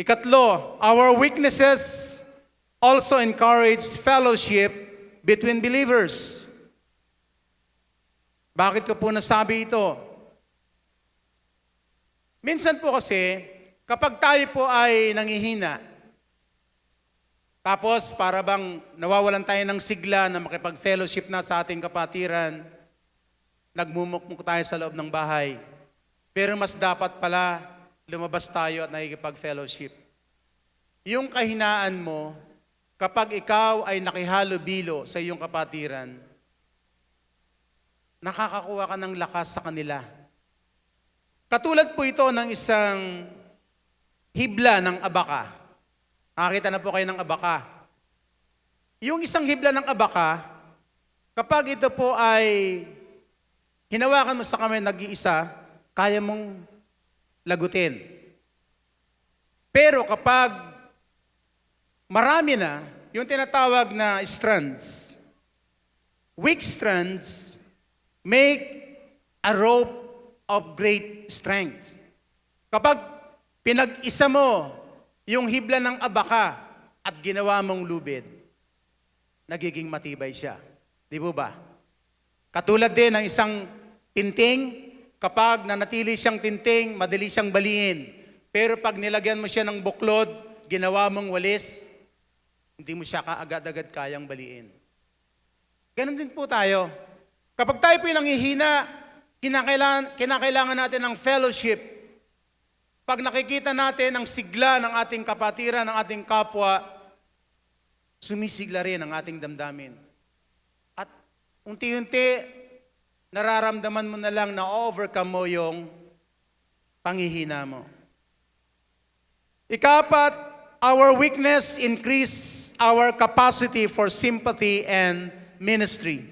Ikatlo, our weaknesses also encourage fellowship between believers. Bakit ko po nasabi ito? Minsan po kasi, kapag tayo po ay nangihina, tapos para bang nawawalan tayo ng sigla na makipag-fellowship na sa ating kapatiran, nagmumukmuk tayo sa loob ng bahay. Pero mas dapat pala lumabas tayo at nakikipag-fellowship. Yung kahinaan mo, kapag ikaw ay nakihalo-bilo sa iyong kapatiran, nakakakuha ka ng lakas sa kanila. Katulad po ito ng isang hibla ng abaka. Nakakita na po kayo ng abaka. Yung isang hibla ng abaka, kapag ito po ay hinawakan mo sa kamay nag-iisa, kaya mong lagutin. Pero kapag marami na, yung tinatawag na strands, weak strands make a rope of great strength. Kapag pinag-isa mo yung hibla ng abaka at ginawa mong lubid, nagiging matibay siya. Di ba? Katulad din ng isang tinting, kapag nanatili siyang tinting, madali siyang baliin. Pero pag nilagyan mo siya ng buklod, ginawa mong walis, hindi mo siya kaagad-agad kayang baliin. Ganon din po tayo. Kapag tayo po nanghihina, kinakailangan, kinakailangan natin ng fellowship. Pag nakikita natin ang sigla ng ating kapatiran, ng ating kapwa, sumisigla rin ang ating damdamin. At unti-unti, nararamdaman mo na lang na overcome mo yung panghihina mo. Ikapat, our weakness increase our capacity for sympathy and ministry.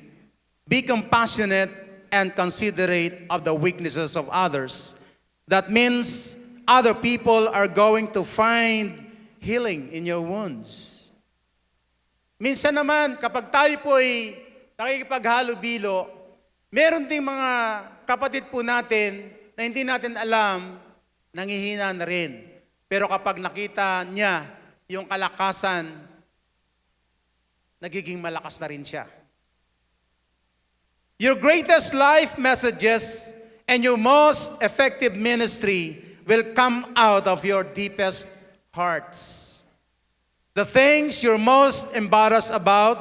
Be compassionate and considerate of the weaknesses of others. That means other people are going to find healing in your wounds. Minsan naman, kapag tayo po ay nakikipaghalubilo, meron ding mga kapatid po natin na hindi natin alam, nangihina na rin. Pero kapag nakita niya yung kalakasan, nagiging malakas na rin siya. Your greatest life messages and your most effective ministry will come out of your deepest hearts. The things you're most embarrassed about,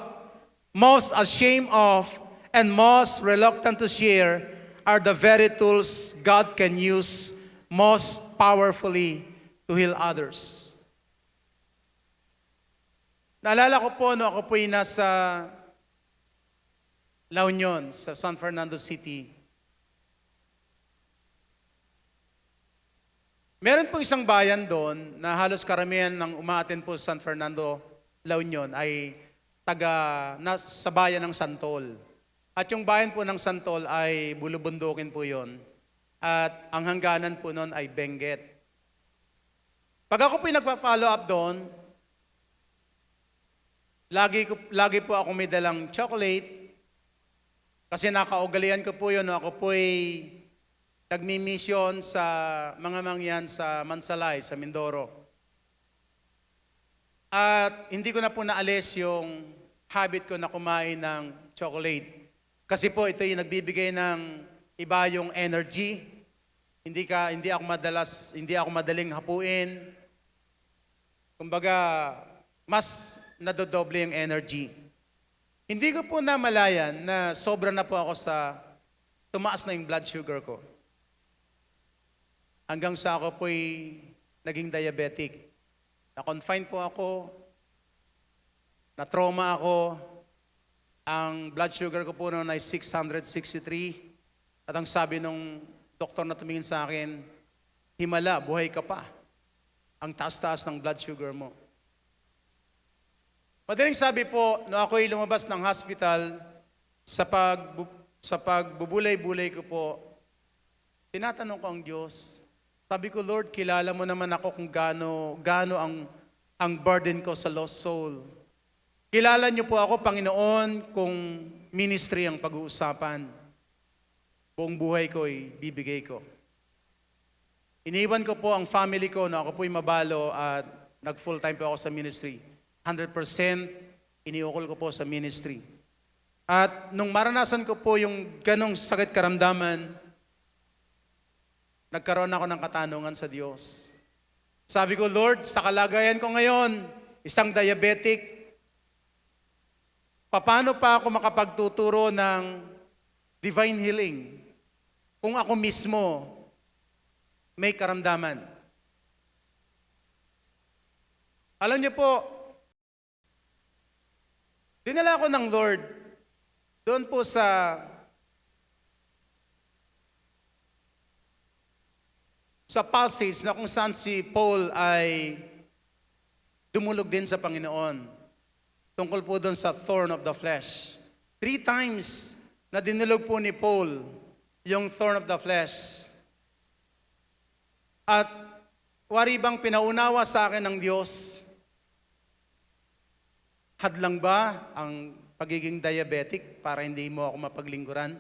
most ashamed of, and most reluctant to share are the very tools God can use most powerfully to heal others. Naalala ko po, no, ako po'y nasa La Union, sa San Fernando City. Meron po isang bayan doon na halos karamihan ng umaaten po sa San Fernando, La Union ay taga na, sa bayan ng Santol. At yung bayan po ng Santol ay bulubundukin po yon. At ang hangganan po noon ay Benguet. Pag ako po nagpa-follow up doon, lagi, ko, lagi po ako may dalang chocolate kasi nakaugalian ko po yun. Ako po ay nagmi-mission sa mga mangyan sa Mansalay, sa Mindoro. At hindi ko na po naalis yung habit ko na kumain ng chocolate. Kasi po ito yung nagbibigay ng iba yung energy. Hindi ka hindi ako madalas hindi ako madaling hapuin. Kumbaga mas nadodoble yung energy. Hindi ko po namalayan na sobra na po ako sa tumaas na yung blood sugar ko. Hanggang sa ako po'y naging diabetic. Na-confine po ako, na-trauma ako, ang blood sugar ko po noon ay 663. At ang sabi nung doktor na tumingin sa akin, himala, buhay ka pa. Ang taas-taas ng blood sugar mo. Madaling sabi po, no ako'y lumabas ng hospital, sa, pag, sa pagbubulay-bulay ko po, tinatanong ko ang Diyos, sabi ko, Lord, kilala mo naman ako kung gaano, gaano ang, ang burden ko sa lost soul. Kilala niyo po ako, Panginoon, kung ministry ang pag-uusapan. Buong buhay ko ay bibigay ko. iniwan ko po ang family ko na ako po'y mabalo at nag full time po ako sa ministry. 100% iniukol ko po sa ministry. At nung maranasan ko po yung ganong sakit karamdaman, nagkaroon ako ng katanungan sa Diyos. Sabi ko, Lord, sa kalagayan ko ngayon, isang diabetic, paano pa ako makapagtuturo ng divine healing kung ako mismo may karamdaman? Alam niyo po, dinala ko ng Lord doon po sa sa passage na kung saan si Paul ay dumulog din sa Panginoon. Tungkol po doon sa thorn of the flesh. Three times na dinulog po ni Paul yung thorn of the flesh. At wari bang pinaunawa sa akin ng Diyos, hadlang ba ang pagiging diabetic para hindi mo ako mapaglingkuran?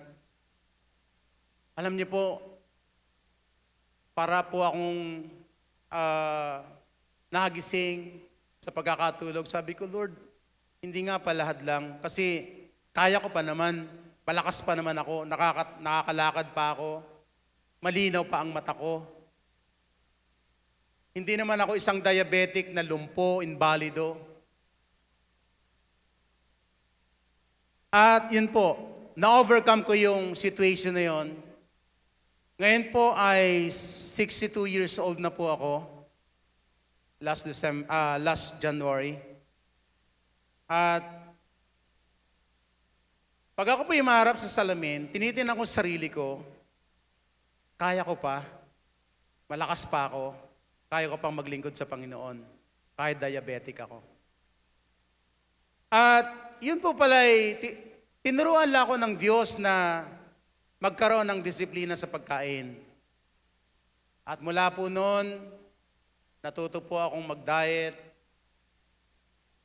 Alam niyo po, para po akong ah, nagising sa pagkakatulog. Sabi ko, Lord, hindi nga pa lahat lang. Kasi kaya ko pa naman, malakas pa naman ako, nakaka- nakakalakad pa ako, malinaw pa ang mata ko. Hindi naman ako isang diabetic na lumpo, invalido. At yun po, na-overcome ko yung situation na yun. Ngayon po ay 62 years old na po ako. Last December, ah, last January. At pag ako po maharap sa salamin, tinitingnan ko sa sarili ko, kaya ko pa, malakas pa ako, kaya ko pang maglingkod sa Panginoon, kahit diabetic ako. At yun po pala ay, ti- tinuruan lang ako ng Diyos na magkaroon ng disiplina sa pagkain. At mula po noon, natuto po akong mag-diet,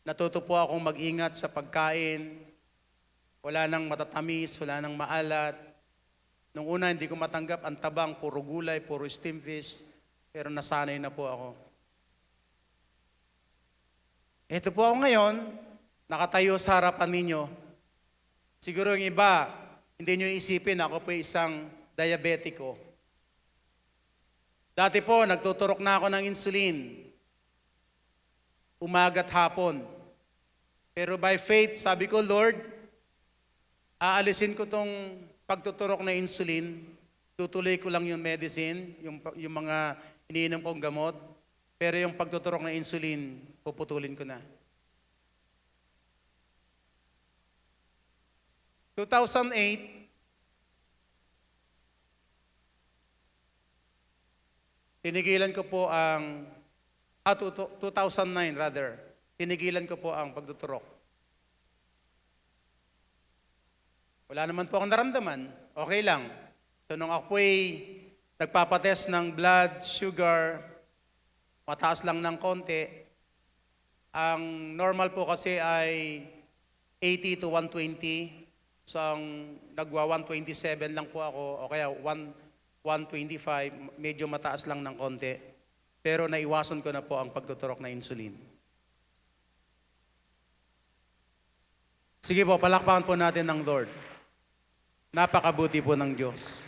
natuto po akong mag-ingat sa pagkain, wala nang matatamis, wala nang maalat. Nung una, hindi ko matanggap ang tabang, puro gulay, puro steam fish, pero nasanay na po ako. Ito po ako ngayon, nakatayo sa harapan ninyo. Siguro yung iba, hindi nyo isipin, ako po isang diabetiko. Dati po, nagtuturok na ako ng insulin. Umaga't hapon. Pero by faith, sabi ko, Lord, aalisin ko tong pagtuturok na insulin. Tutuloy ko lang yung medicine, yung, yung mga iniinom kong gamot. Pero yung pagtuturok na insulin, puputulin ko na. 2008, tinigilan ko po ang, ah, tu- tu- 2009 rather, tinigilan ko po ang pagtuturok. Wala naman po akong naramdaman, okay lang. So nung ako'y nagpapatest ng blood, sugar, mataas lang ng konti, ang normal po kasi ay 80 to 120. So ang nagwa 127 lang po ako o kaya 1 125, medyo mataas lang ng konti. Pero naiwasan ko na po ang pagtuturok na insulin. Sige po, palakpakan po natin ng Lord. Napakabuti po ng Diyos.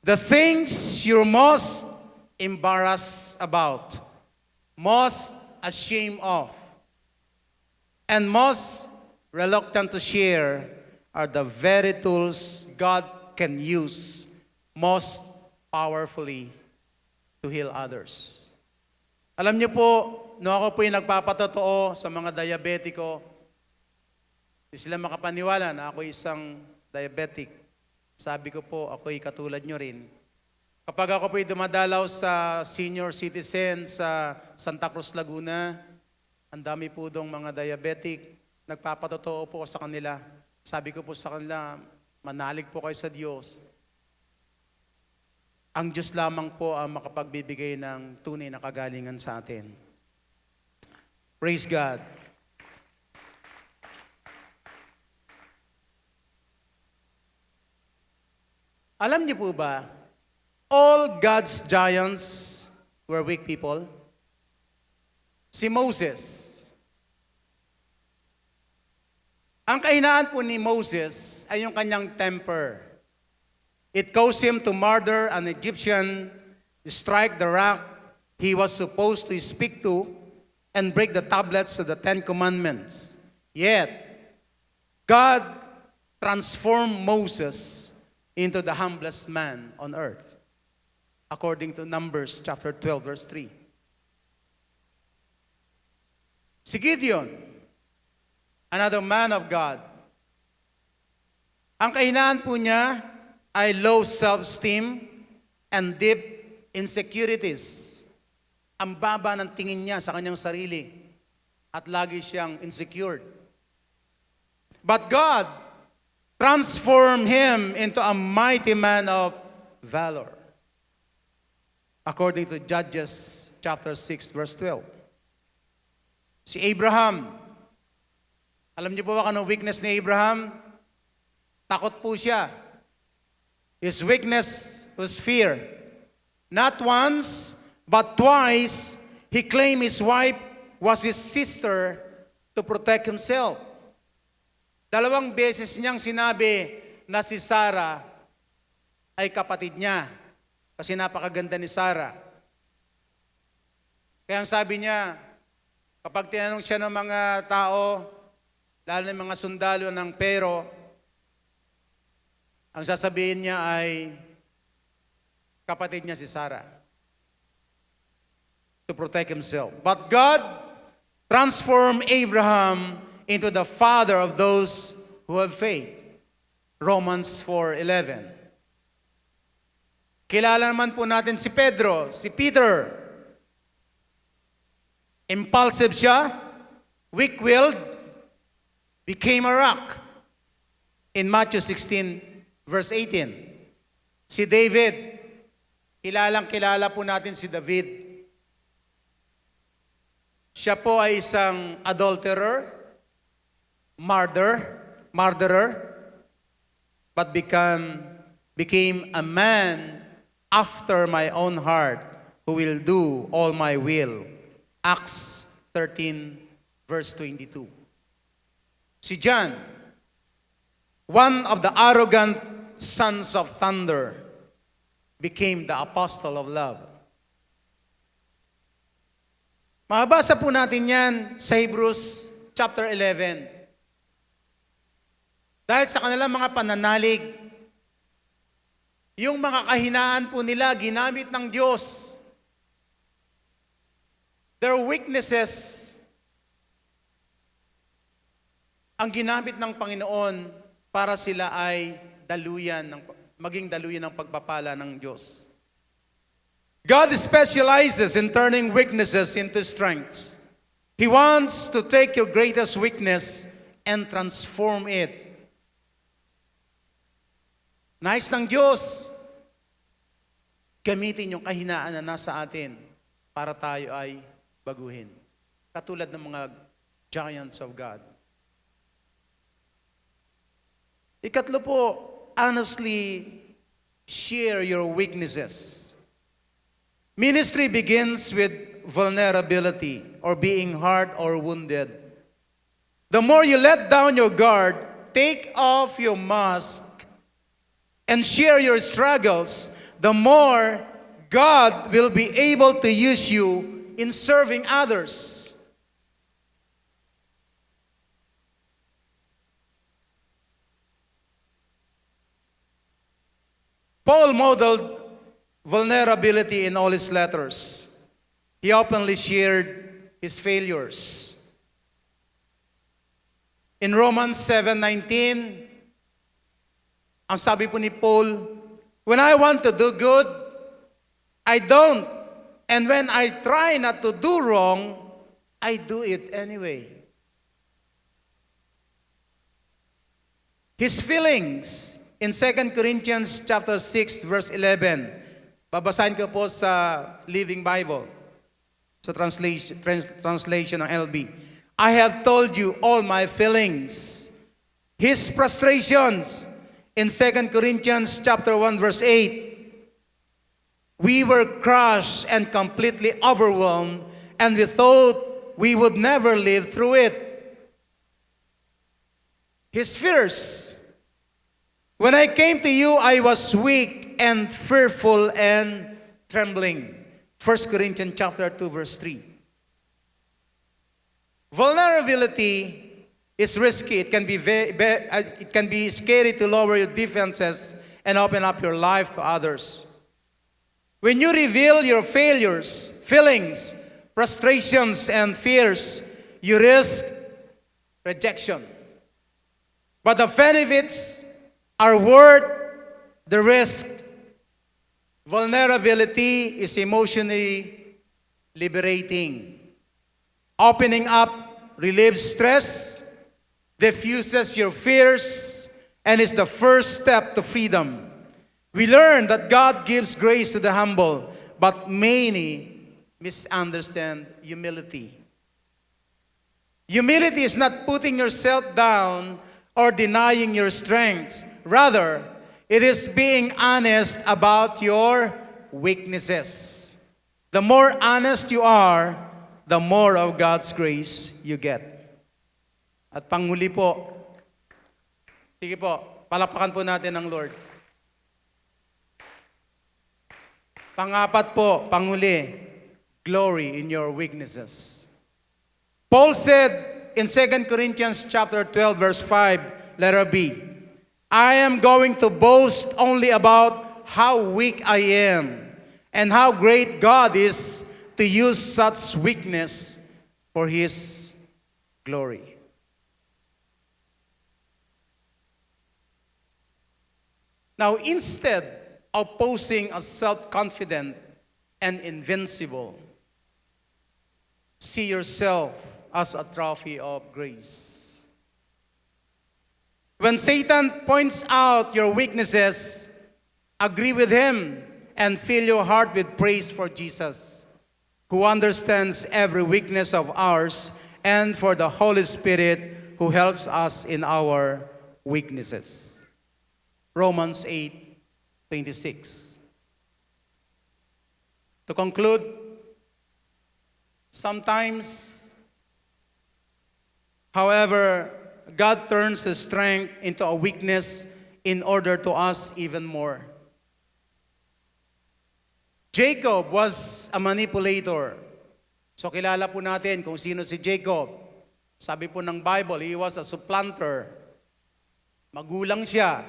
The things you're most embarrassed about, most ashamed of, and most reluctant to share are the very tools God can use most powerfully to heal others. Alam niyo po, no ako po yung nagpapatotoo sa mga diabetiko, hindi sila makapaniwala na ako isang diabetic. Sabi ko po, ako'y katulad nyo rin. Kapag ako po'y dumadalaw sa senior citizen sa Santa Cruz, Laguna, ang dami po dong mga diabetic, nagpapatotoo po sa kanila. Sabi ko po sa kanila, manalig po kayo sa Diyos. Ang Diyos lamang po ang makapagbibigay ng tunay na kagalingan sa atin. Praise God. Alam niyo po ba, all God's giants were weak people. Si Moses, ang kahinaan po ni Moses ay yung kanyang temper. It caused him to murder an Egyptian, strike the rock he was supposed to speak to, and break the tablets of the Ten Commandments. Yet, God transformed Moses into the humblest man on earth, according to Numbers chapter 12, verse 3. Si Gideon, another man of God, ang kahinaan po niya ay low self-esteem and deep insecurities. Ang baba ng tingin niya sa kanyang sarili at lagi siyang insecure. But God transformed him into a mighty man of valor. According to Judges chapter 6 verse 12. Si Abraham, alam niyo po ba kung weakness ni Abraham? Takot po siya. His weakness was fear. Not once, but twice, he claimed his wife was his sister to protect himself. Dalawang beses niyang sinabi na si Sarah ay kapatid niya kasi napakaganda ni Sarah. Kaya ang sabi niya, kapag tinanong siya ng mga tao, lalo ng mga sundalo ng pero, ang sasabihin niya ay kapatid niya si Sarah to protect himself. But God transformed Abraham into the father of those who have faith. Romans 4:11. Kilala naman po natin si Pedro, si Peter. Impulsive siya, weak-willed, became a rock. In Matthew 16 verse 18. Si David, kilalang kilala po natin si David. Siya po ay isang adulterer, murder, murderer, but become, became a man after my own heart who will do all my will. Acts 13 verse 22. Si John, one of the arrogant sons of thunder, became the apostle of love. Mabasa po natin yan sa Hebrews chapter 11. Dahil sa kanilang mga pananalig, yung mga kahinaan po nila ginamit ng Diyos. Their weaknesses ang ginamit ng Panginoon para sila ay daluyan ng maging daluyan ng pagpapala ng Diyos. God specializes in turning weaknesses into strengths. He wants to take your greatest weakness and transform it. Nais ng Diyos, gamitin yung kahinaan na nasa atin para tayo ay baguhin. Katulad ng mga giants of God. Ikatlo po, honestly share your weaknesses. Ministry begins with vulnerability or being hurt or wounded. The more you let down your guard, take off your mask, and share your struggles, the more God will be able to use you in serving others. Paul modeled vulnerability in all his letters. He openly shared his failures. In Romans 7:19, ang sabi po ni Paul, when I want to do good, I don't. And when I try not to do wrong, I do it anyway. His feelings in 2 Corinthians chapter 6 verse 11. Babasahin ko po sa Living Bible. Sa translation, trans, translation ng LB. I have told you all my feelings. His frustrations. in 2 Corinthians chapter 1 verse 8, we were crushed and completely overwhelmed and we thought we would never live through it. His fears. When I came to you, I was weak and fearful and trembling. 1 Corinthians chapter 2 verse 3. Vulnerability is risky. It can be ve- ve- uh, it can be scary to lower your defenses and open up your life to others. When you reveal your failures, feelings, frustrations, and fears, you risk rejection. But the benefits are worth the risk. Vulnerability is emotionally liberating. Opening up relieves stress, diffuses your fears, and is the first step to freedom. We learn that God gives grace to the humble, but many misunderstand humility. Humility is not putting yourself down or denying your strengths. Rather, it is being honest about your weaknesses. The more honest you are, the more of God's grace you get. At panghuli po, sige po, palakpakan po natin ang Lord. Pangapat po, panghuli, glory in your weaknesses. Paul said in 2 Corinthians chapter 12 verse 5, letter B, I am going to boast only about how weak I am and how great God is to use such weakness for his glory. Now, instead of posing as self confident and invincible, see yourself as a trophy of grace. When Satan points out your weaknesses, agree with him and fill your heart with praise for Jesus, who understands every weakness of ours, and for the Holy Spirit who helps us in our weaknesses. Romans 8 26. To conclude, sometimes, however, God turns His strength into a weakness in order to us even more. Jacob was a manipulator. So kilala po natin kung sino si Jacob. Sabi po ng Bible, he was a supplanter. Magulang siya,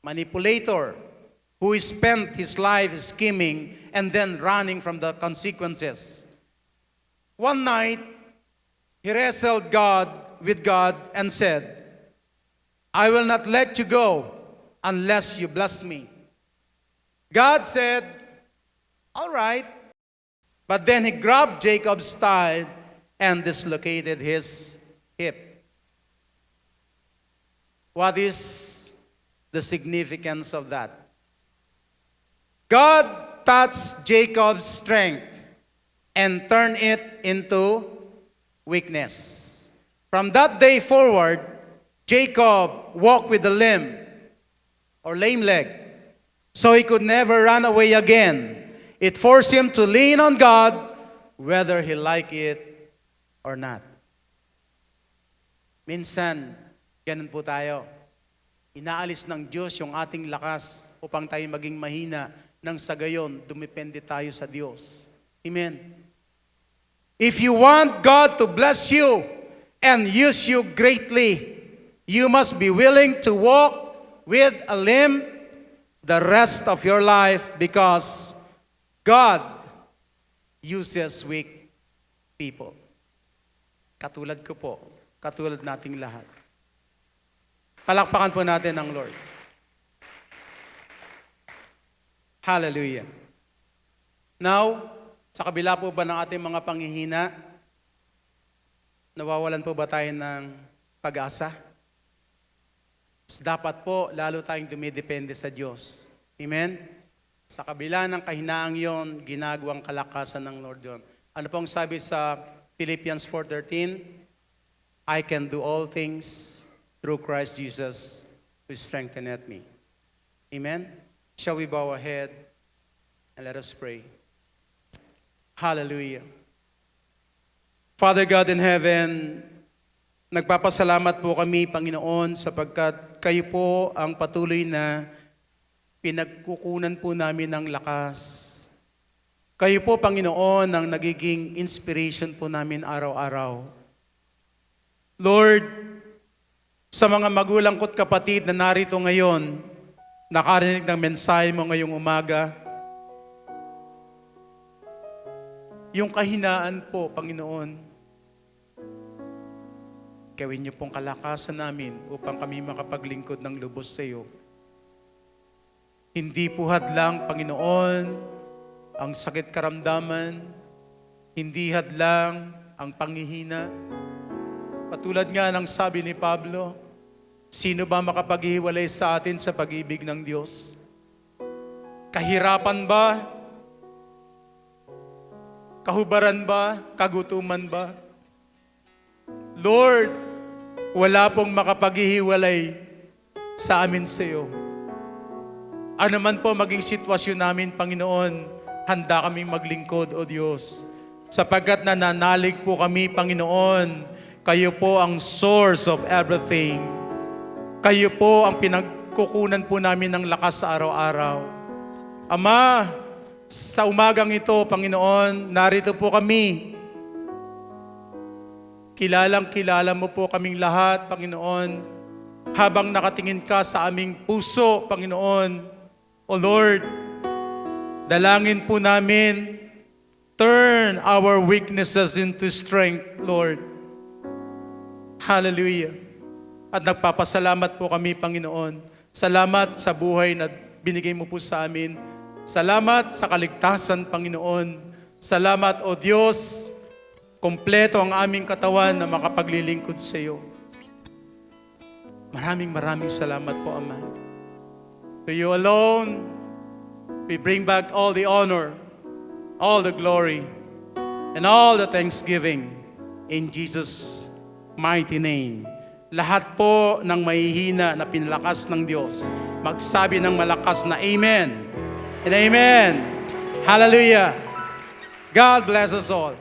manipulator, who spent his life scheming and then running from the consequences. One night, he wrestled God with God and said, I will not let you go unless you bless me. God said, All right. But then he grabbed Jacob's thigh and dislocated his hip. What is the significance of that? God touched Jacob's strength and turned it into weakness. From that day forward, Jacob walked with a limb or lame leg, so he could never run away again. It forced him to lean on God whether he liked it or not. Minsan, ganun po tayo. Inaalis ng Diyos yung ating lakas upang tayo maging mahina nang sa gayon, dumepende tayo sa Diyos. Amen. If you want God to bless you and use you greatly, you must be willing to walk with a limp the rest of your life because God uses weak people. Katulad ko po, katulad nating lahat. Palakpakan po natin ang Lord. Hallelujah. Now, sa kabila po ba ng ating mga panghihina, nawawalan po ba tayo ng pag-asa? Dapat po, lalo tayong dumidepende sa Diyos. Amen? Sa kabila ng kahinaang yon, ginagawang kalakasan ng Lord yon. Ano pong sabi sa Philippians 4.13? I can do all things through Christ Jesus who strengtheneth me. Amen? Shall we bow our head and let us pray? Hallelujah. Father God in heaven, nagpapasalamat po kami, Panginoon, sapagkat kayo po ang patuloy na pinagkukunan po namin ng lakas. Kayo po, Panginoon, ang nagiging inspiration po namin araw-araw. Lord, sa mga magulang ko't kapatid na narito ngayon, nakarinig ng mensahe mo ngayong umaga, yung kahinaan po, Panginoon, gawin niyo pong kalakasan namin upang kami makapaglingkod ng lubos sa iyo. Hindi po hadlang, Panginoon, ang sakit karamdaman, hindi hadlang ang pangihina. Patulad nga ng sabi ni Pablo, sino ba makapaghiwalay sa atin sa pag-ibig ng Diyos? Kahirapan ba? Kahubaran ba? Kagutuman ba? Lord, wala pong makapaghihiwalay sa amin sa iyo. Ano man po maging sitwasyon namin, Panginoon, handa kaming maglingkod, O Diyos. Sapagkat nananalig po kami, Panginoon, kayo po ang source of everything. Kayo po ang pinagkukunan po namin ng lakas sa araw-araw. Ama, sa umagang ito, Panginoon, narito po kami. Kilalang kilala mo po kaming lahat, Panginoon, habang nakatingin ka sa aming puso, Panginoon. O Lord, dalangin po namin, turn our weaknesses into strength, Lord. Hallelujah. At nagpapasalamat po kami, Panginoon. Salamat sa buhay na binigay mo po sa amin. Salamat sa kaligtasan, Panginoon. Salamat, O Diyos, kompleto ang aming katawan na makapaglilingkod sa iyo. Maraming maraming salamat po, Ama. To you alone, we bring back all the honor, all the glory, and all the thanksgiving in Jesus' mighty name. Lahat po ng mahihina na pinalakas ng Diyos, magsabi ng malakas na Amen and Amen. Hallelujah. God bless us all.